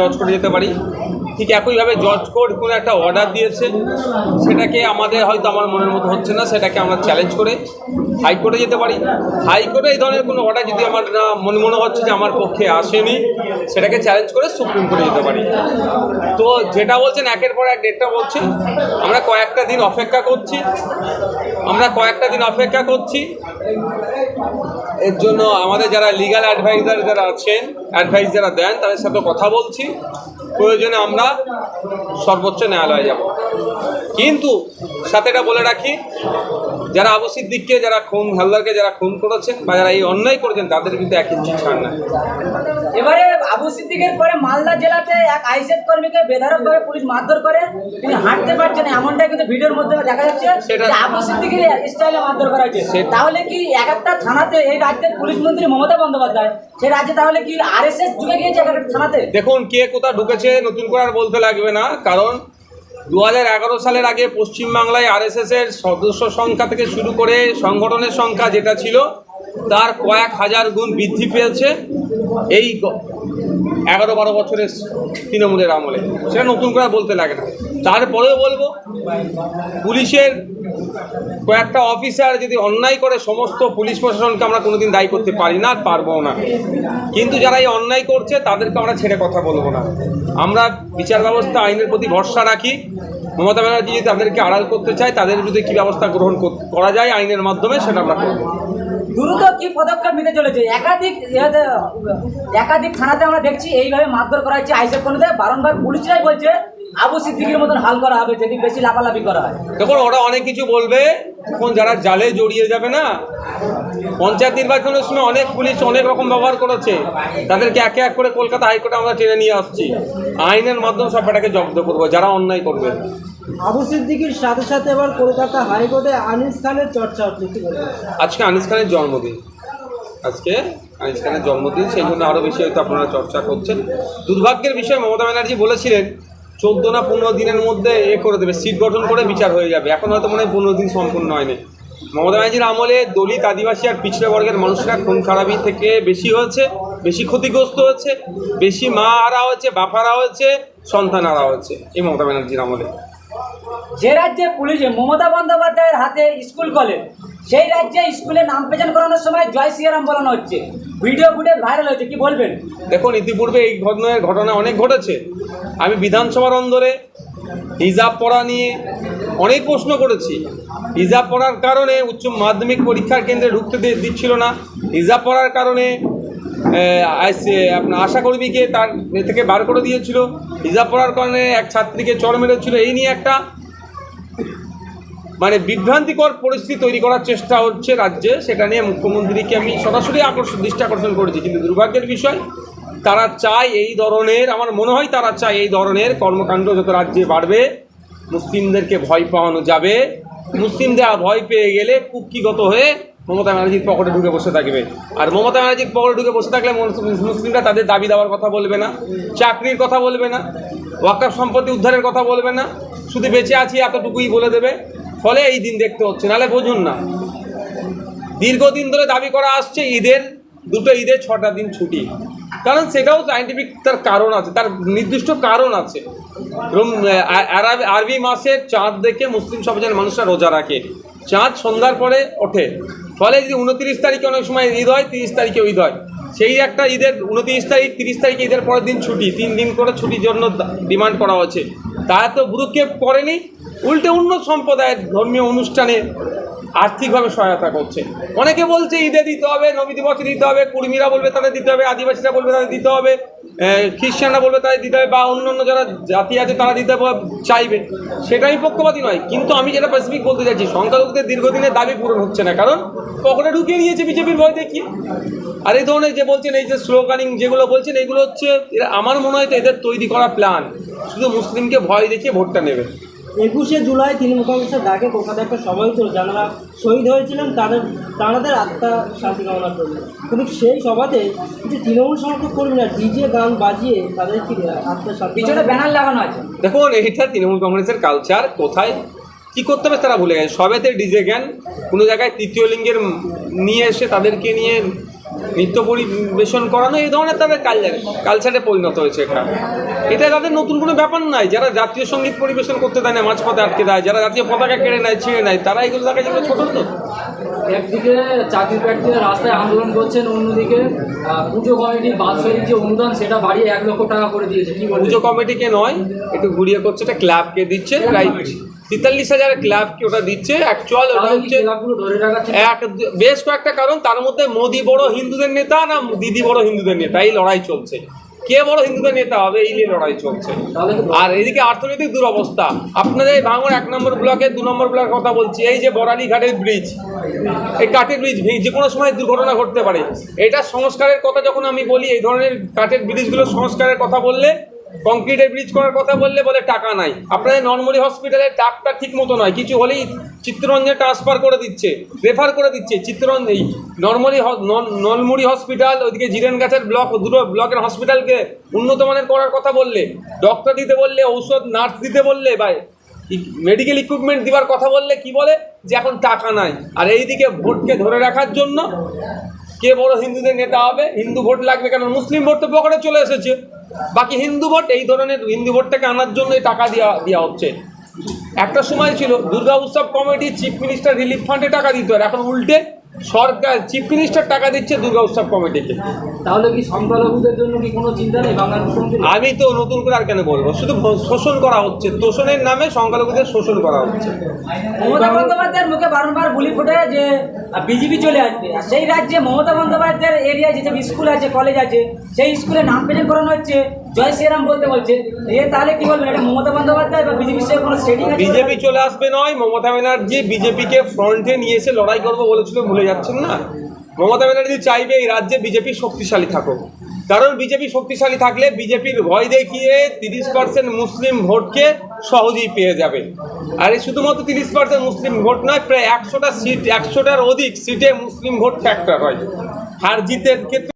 জজ করে যেতে পারি। ঠিক একইভাবে জজ কোর্ট কোনো একটা অর্ডার দিয়েছে, সেটাকে আমাদের হয়তো আমার মনের মতো হচ্ছে না, সেটাকে আমরা চ্যালেঞ্জ করে হাইকোর্টে যেতে পারি। হাইকোর্টে এই ধরনের কোনো অর্ডার যদি আমার না মনে মনে হচ্ছে যে আমার পক্ষে আসেনি, সেটাকে চ্যালেঞ্জ করে সুপ্রিম কোর্টে যেতে পারি। তো যেটা বলছেন, একের পর এক ডেটটা বলছেন আমরা কয়েকটা দিন অপেক্ষা করছি, আমরা কয়েকটা দিন অপেক্ষা করছি। এর জন্য আমাদের যারা লিগ্যাল অ্যাডভাইজার যারা আছেন অ্যাডভাইস যারা দেন, তাদের সাথে কথা বলছি। you. প্রয়োজনে আমরা সর্বোচ্চ ন্যায়ালয়ে যাব। কিন্তু সাথে এটা বলে রাখি যারা আবু সিদ্দিককে যারা খুন হালদারকে যারা খুন করেছেন বা যারা এই অন্যায় করেছেন তাদের কিন্তু এক ইঞ্চি ছাড় নাই। এবারে আবু সিদ্দিকের পরে মালদা জেলাতে এক আইসেফ কর্মীকে বেধারক বেধারকভাবে পুলিশ মারধর করে তিনি হাঁটতে পারছেন না, এমনটাই কিন্তু ভিডিওর মধ্যে দেখা যাচ্ছে সেটা- আবু সিদ্দিকের স্টাইলে মারধর করা হয়েছে। তাহলে কি এক একটা থানাতে এই রাজ্যের পুলিশ মন্ত্রী মমতা বন্দ্যোপাধ্যায় সেই রাজ্যে তাহলে কি আরএসএস ঢুকে গিয়েছে এক একটা থানাতে? দেখুন কে কোথা ঢুকেছে নতুন করে আর বলতে লাগবে না, কারণ দু হাজার এগারো সালের আগে পশ্চিমবাংলায় আরএসএস এর সদস্য সংখ্যা থেকে শুরু করে সংগঠনের সংখ্যা যেটা ছিল, তার কয়েক হাজার গুণ বৃদ্ধি পেয়েছে এই এগারো বারো বছরের তৃণমূলের আমলে। সেটা নতুন করে বলতে লাগে না। তারপরেও বলব, পুলিশের কয়েকটা অফিসার যদি অন্যায় করে সমস্ত পুলিশ প্রশাসনকে আমরা কোনোদিন দায়ী করতে পারি না, পারব না। কিন্তু যারা এই অন্যায় করছে, তাদেরকে আমরা ছেড়ে কথা বলব না। আমরা বিচার ব্যবস্থা আইনের প্রতি ভরসা রাখি। মমতা ব্যানার্জি যদি তাদেরকে আড়াল করতে চায়, তাদের বিরুদ্ধে কী ব্যবস্থা গ্রহণ করা যায় আইনের মাধ্যমে, সেটা আমরা করব। দ্রুত কি পদক্ষেপ নিতে চলেছে? একাধিক একাধিক থানাতে আমরা দেখছি, এইভাবে মারধর করা হচ্ছে। আইসেফ কর্মীতে বারংবার পুলিশরাই বলছে আবু সিদ্দিকের মতন হাল করা হবে যদি বেশি লাফালাফি করা হয়। দেখুন ওরা অনেক কিছু বলবে। এখন যারা জালে জড়িয়ে যাবে না পঞ্চায়েত নির্বাচনের সময় অনেক পুলিশ অনেক রকম ব্যবহার করেছে। তাদেরকে একে এক করে কলকাতা হাইকোর্টে আমরা টেনে নিয়ে আসছি। আইনের মাধ্যমে সব এটাকে জব্দ করব যারা অন্যায় করবে। আবু সিদ্দিকির সাথে সাথে এবার কলকাতা হাইকোর্টে আনিস খানের চর্চা হচ্ছে আজকে আনিস খানের জন্মদিন। আজকে আনিস খানের জন্মদিন সেই জন্য আরও বেশি হয়তো আপনারা চর্চা করছেন। দুর্ভাগ্যের বিষয় মমতা ব্যানার্জি বলেছিলেন চোদ্দ না পনেরো দিনের মধ্যে এ করে দেবে। সিট গঠন করে বিচার হয়ে যাবে। এখন হয়তো মনে হয় পনেরো দিন সম্পূর্ণ হয়নি। মমতা ব্যানার্জির আমলে দলিত আদিবাসী আর পিছড়ে বর্গের মানুষরা খুন খারাপি থেকে বেশি হয়েছে, বেশি ক্ষতিগ্রস্ত হচ্ছে বেশি মা হারা হচ্ছে বাপ হারা হয়েছে, সন্তান হারা হয়েছে, এই মমতা ব্যানার্জির আমলে। যে রাজ্যে পুলিশে মমতা বন্দ্যোপাধ্যায়ের হাতে স্কুল কলেজ সেই রাজ্যে স্কুলে নাম পেছান করানোর সময় জয় সিয়ারাম বলানো হচ্ছে। ভিডিও ফুটেজ ভাইরাল হয়েছে, কি বলবেন? দেখুন, ইতিপূর্বে এই ঘটনার ঘটনা অনেক ঘটেছে। আমি বিধানসভার অন্দরে হিজাব পড়া নিয়ে অনেক প্রশ্ন করেছি। হিজাব পড়ার কারণে উচ্চ মাধ্যমিক পরীক্ষার কেন্দ্রে ঢুকতে দিচ্ছিল না। হিজাব পড়ার কারণে আপনার আশাকর্মীকে তার থেকে বার করে দিয়েছিল। হিজাব পড়ার কারণে এক ছাত্রীকে চড় মেরেছিল। এই নিয়ে একটা মানে বিভ্রান্তিকর পরিস্থিতি তৈরি করার চেষ্টা হচ্ছে রাজ্যে, সেটা নিয়ে মুখ্যমন্ত্রীকে আমি সরাসরি আকর্ষণ দৃষ্টি আকর্ষণ করেছি। কিন্তু দুর্ভাগ্যের বিষয়, তারা চায় এই ধরনের, আমার মনে হয় তারা চায় এই ধরনের কর্মকাণ্ড যত রাজ্যে বাড়বে, মুসলিমদেরকে ভয় পাওয়ানো যাবে। মুসলিমদের ভয় পেয়ে গেলে কুক্ষিগত হয়ে মমতা ব্যানার্জির পকেটে ঢুকে বসে থাকবে। আর মমতা ব্যানার্জির পকেটে ঢুকে বসে থাকলে মুসলিমরা তাদের দাবি দেওয়ার কথা বলবে না, চাকরির কথা বলবে না ওয়াকাফ সম্পত্তি উদ্ধারের কথা বলবে না, শুধু বেঁচে আছি এতটুকুই বলে দেবে। ফলে এই দিন দেখতে হচ্ছে, নাহলে বুঝুন না। দীর্ঘদিন ধরে দাবি করা আসছে, ঈদের, দুটো ঈদের ছটা দিন ছুটি। কারণ সেটাও সাইন্টিফিক তার কারণ আছে, তার নির্দিষ্ট কারণ আছে। আরবি মাসের চাঁদ দেখে মুসলিম সমাজের মানুষরা রোজা রাখে। চাঁদ সন্ধ্যার পরে ওঠে। ফলে যদি উনত্রিশ তারিখে অনেক সময় ঈদ হয়, তিরিশ তারিখে ঈদ হয়। সেই একটা ঈদের উনত্রিশ তারিখ, তিরিশ তারিখে ঈদের পরের দিন ছুটি, তিন দিন করে ছুটির জন্য ডিমান্ড করা হচ্ছে। তারা তো ভ্রুক্ষেপ করেনি, উল্টে অন্য সম্প্রদায়ের ধর্মীয় অনুষ্ঠানে আর্থিকভাবে সহায়তা করছে। অনেকে বলছে ঈদে দিতে হবে, নবী দিবসে দিতে হবে, কুর্মীরা বলবে তাদের দিতে হবে, আদিবাসীরা বলবে তাদের দিতে হবে খ্রিস্টানরা বলবে তাদের দিতে হবে, বা অন্য অন্য যারা জাতি আছে তারা দিতে চাইবে। সেটা আমি পক্ষপাতী নয়। কিন্তু আমি যেটা স্পেসিফিক বলতে চাইছি, সংখ্যালঘুদের দীর্ঘদিনের দাবি পূরণ হচ্ছে না। কারণ পকেটে ঢুকিয়ে নিয়েছে বিজেপির ভয় দেখিয়ে। আর এই ধরনের যে বলছেন, এই যে স্লোগানিং যেগুলো বলছেন, এগুলো হচ্ছে আমার মনে হয় এদের তৈরি করা প্ল্যান শুধু মুসলিমকে ভয় দেখিয়ে ভোটটা নেবে। একুশে জুলাই তৃণমূল কংগ্রেসের ডাকে কলকাতায় একটা সভায় ছিল যারা শহীদ হয়েছিলেন তাদের তাদের আত্মা শান্তি কামনা করলেন। কিন্তু সেই সভাতে কিছু তৃণমূল সমর্থক কর্মীরা ডিজে গান বাজিয়ে তাদের কি আত্মা শান্তি পিছনে ব্যানার লাগানো আছে। দেখুন এইটা তৃণমূল কংগ্রেসের কালচার কোথায় কি করতে হবে তারা ভুলে গেছে। সবেতে ডিজে জ্ঞান কোনো জায়গায় তৃতীয় লিঙ্গের নিয়ে এসে তাদেরকে নিয়ে নৃত্য পরিবেশন করানো এই ধরনের তাদের কালচার কালচারে পরিণত হয়েছে এটা এটা তাদের নতুন কোনো ব্যাপার নাই যারা জাতীয় সংগীত পরিবেশন করতে দেয় না মাঝপথে আটকে দেয় যারা জাতীয় পতাকা কেড়ে নেয় ছিঁড়ে নেয় তারা এগুলো দেখা যাবে ছোট তো একদিকে চাকরি প্রার্থীরা রাস্তায় আন্দোলন করছেন অন্যদিকে পুজো কমিটির বাৎসরিক যে অনুদান সেটা বাড়িয়ে এক লক্ষ টাকা করে দিয়েছে। পুজো কমিটিকে নয় একটু ঘুরিয়ে করছে এটা ক্লাবকে দিচ্ছে প্রায় তেতাল্লিশ হাজার ক্লাবকে ওটা দিচ্ছে? অ্যাকচুয়াল ওটা হচ্ছে এক বেশ কয়েকটা কারণ। তার মধ্যে মোদি বড় হিন্দুদের নেতা না দিদি বড় হিন্দুদের নেতা? এই লড়াই চলছে। কে বড় হিন্দুদের নেতা হবে? এই নিয়ে লড়াই চলছে। আর এদিকে অর্থনৈতিক দুরবস্থা। আপনাদের এই ভাঙড় এক নম্বর ব্লকে দু নম্বর ব্লকের কথা বলছি। এই যে বরালি ঘাটের ব্রিজ এই কাঠের ব্রিজ যে কোনো সময় দুর্ঘটনা ঘটতে পারে। এটা সংস্কারের কথা যখন আমি বলি এই ধরনের কাঠের ব্রিজগুলো সংস্কারের কথা বললে কংক্রিটের ব্রিজ করার কথা বললে বলে টাকা নাই। আপনাদের নর্মালি হসপিটালে টাকটা ঠিক মতো নয়, কিছু হলেই চিত্তরঞ্জনে ট্রান্সফার করে দিচ্ছে রেফার করে দিচ্ছে, চিত্তরঞ্জন এই নর্মালি নলমুড়ি হসপিটাল ওইদিকে জিরেন গাছের ব্লক দুটো ব্লকের হসপিটালকে উন্নত মানের করার কথা বললে ডক্টর দিতে বললে, ঔষধ নার্স দিতে বললে বা মেডিকেল ইকুইপমেন্ট দেওয়ার কথা বললে কি বলে? যে এখন টাকা নাই। আর এইদিকে ভোটকে ধরে রাখার জন্য কে বড় হিন্দুদের নেতা হবে? হিন্দু ভোট লাগবে কেন? মুসলিম ভোট তো পকেটে চলে এসেছে। বাকি হিন্দু ভোট, এই ধরনের হিন্দু ভোটটাকে আনার জন্য টাকা দেওয়া দেওয়া হচ্ছে। একটা সময় ছিল, দুর্গা উৎসব কমিটি চিফ মিনিস্টার রিলিফ ফান্ডে টাকা দিত, আর এখন উল্টে সরকার চিফ মিনিস্টার টাকা দিচ্ছে দুর্গা উৎসব কমিটিকে। তাহলে কি সংখ্যালঘুদের জন্য কি কোনো চিন্তা নেই বাংলার মুখ্যমন্ত্রী? আমি তো নতুন করে আর কেন বলব? শুধু শোষণ করা হচ্ছে। তোষণের নামে সংখ্যালঘুদের শোষণ করা হচ্ছে। মমতা বন্দ্যোপাধ্যায়ের মুখে বারংবার বুলি ফুটে যে বিজেপি চলে আসবে। আর সেই রাজ্যে মমতা বন্দ্যোপাধ্যায়ের এরিয়ায় যেসব স্কুল আছে কলেজ আছে সেই স্কুলে নাম প্রেজেন্ট করানো হচ্ছে। জয় শ্রীরাম বলতে বলছে। এ তাহলে কি বলবেন? এটা মমতা বন্দ্যোপাধ্যায় বা বিজেপির সঙ্গে কোনো সেটিং আছে বিজেপি চলে আসবে নয়, মমতা ব্যানার্জি বিজেপিকে ফ্রন্টে নিয়ে এসে লড়াই করব বলেছিল, ভুলে যাচ্ছেন না? মমতা ব্যানার্জি চাইবে এই রাজ্যে বিজেপি শক্তিশালী থাকুক। কারণ বিজেপি শক্তিশালী থাকলে বিজেপির ভয় দেখিয়ে তিরিশ পার্সেন্ট মুসলিম ভোটকে সহজেই পেয়ে যাবে। আর এই শুধুমাত্র তিরিশ পার্সেন্ট মুসলিম ভোট নয়, প্রায় একশোটা সিট একশোটার অধিক সিটে মুসলিম ভোট ফ্যাক্টর হয়। হার জিতের ক্ষেত্রে